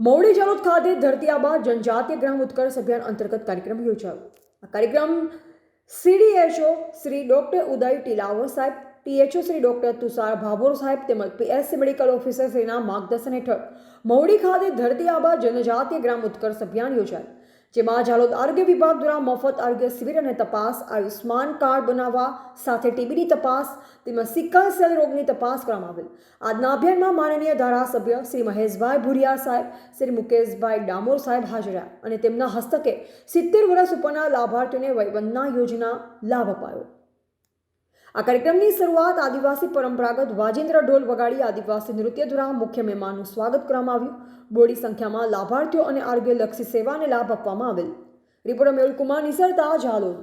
મૌડી જાલોદ ખાતે ધરતી આબા જનજાતીય ગ્રામ ઉત્કર્ષ અભિયાન અંતર્ગત કાર્યક્રમ યોજાયો. આ કાર્યક્રમ સીડીએચઓ શ્રી ડોક્ટર ઉદય ટીલાવર સાહેબ ટીએચઓ શ્રી ડોક્ટર તુષાર ભાભોર સાહેબ તેમજ પીએસસી મેડિકલ ઓફિસર શ્રીના માર્ગદર્શન હેઠળ મૌડી ખાતે ધરતી આબા જનજાતીય ગ્રામ ઉત્કર્ષ અભિયાન યોજાયું. જેમાં ઝાલોદ આરોગ્ય વિભાગ દ્વારા મફત આરોગ્ય શિબિર અને તપાસ આયુષ્માન કાર્ડ બનાવવા સાથે ટીબીની તપાસ તેમજ સિક્કા સેલ રોગની તપાસ કરવામાં આવેલ. આજના અભિયાનમાં માનનીય ધારાસભ્ય શ્રી મહેશભાઈ ભુરિયા સાહેબ, શ્રી મુકેશભાઈ ડામોર સાહેબ હાજર અને તેમના હસ્તકે સિત્તેર વર્ષ ઉપરના લાભાર્થીઓને વયવંદના યોજના લાભ અપાયો. આ કાર્યક્રમની શરૂઆત આદિવાસી પરંપરાગત વાજિંદ્ર ઢોલ વગાડી આદિવાસી નૃત્ય દ્વારા મુખ્ય મહેમાનનું સ્વાગત કરવામાં આવ્યું. બોડી સંખ્યામાં લાભાર્થીઓ અને આરોગ્યલક્ષી સેવાને લાભ આપવામાં આવેલ. રિપોર્ટર મેળકુમાર નિસરતા, ઝાલોદ.